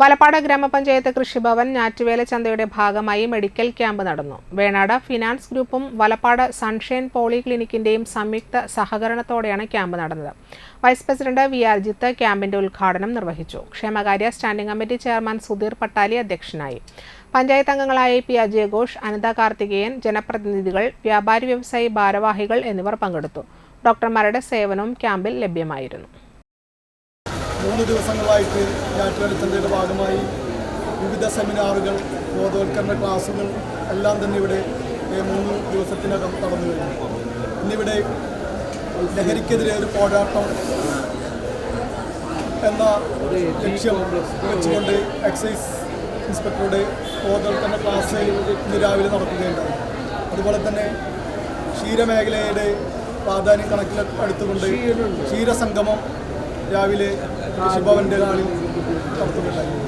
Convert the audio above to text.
വലപ്പാട് ഗ്രാമപഞ്ചായത്ത് കൃഷിഭവൻ ഞാറ്റുവേല ചന്തയുടെ ഭാഗമായി മെഡിക്കൽ ക്യാമ്പ് നടന്നു. വേണാട് ഫിനാൻസ് ഗ്രൂപ്പും വലപ്പാട് സൺഷൈൻ പോളിക്ലിനിക്കിന്റെയും സംയുക്ത സഹകരണത്തോടെയാണ് ക്യാമ്പ് നടന്നത്. Vice president V R Jith ക്യാമ്പിന്റെ ഉദ്ഘാടനം നിർവഹിച്ചു. ക്ഷേമകാര്യ standing committee chairman Sudheer Pattali അധ്യക്ഷനായി. പഞ്ചായത്ത് അംഗങ്ങളായ പി അജയ് ഘോഷ് അനിത കാർത്തികേയൻ ജനപ്രതിനിധികൾ വ്യാപാരി വ്യവസായി ഭാരവാഹികൾ എന്നിവർ പങ്കെടുത്തു. ഡോക്ടർമാരുടെ സേവനവും ക്യാമ്പിൽ ലഭ്യമായിരുന്നു. മൂന്ന് ദിവസങ്ങളായിട്ട് ഞാറ്റുവേലച്ചന്തയുടെ ഭാഗമായി വിവിധ സെമിനാറുകൾ ബോധവൽക്കരണ ക്ലാസുകൾ എല്ലാം തന്നെ ഇവിടെ മൂന്ന് ദിവസത്തിനകം നടന്നു വരുന്നു. ഇന്നിവിടെ ലഹരിക്കെതിരെ ഒരു പോരാട്ടം എന്ന ലക്ഷ്യം വെച്ചുകൊണ്ട് എക്സൈസ് ഇൻസ്പെക്ടറുടെ ബോധവൽക്കരണ ക്ലാസ് ഇന്ന് രാവിലെ നടക്കുകയുണ്ടായി. അതുപോലെ തന്നെ ക്ഷീരമേഖലയുടെ പ്രാധാന്യം കണക്കിലെടുത്തുകൊണ്ട് ക്ഷീരസംഗമം രാവിലെ കൃഷിഭവന്റെ നാളിൽ നടത്തുന്നുണ്ടായിരുന്നു.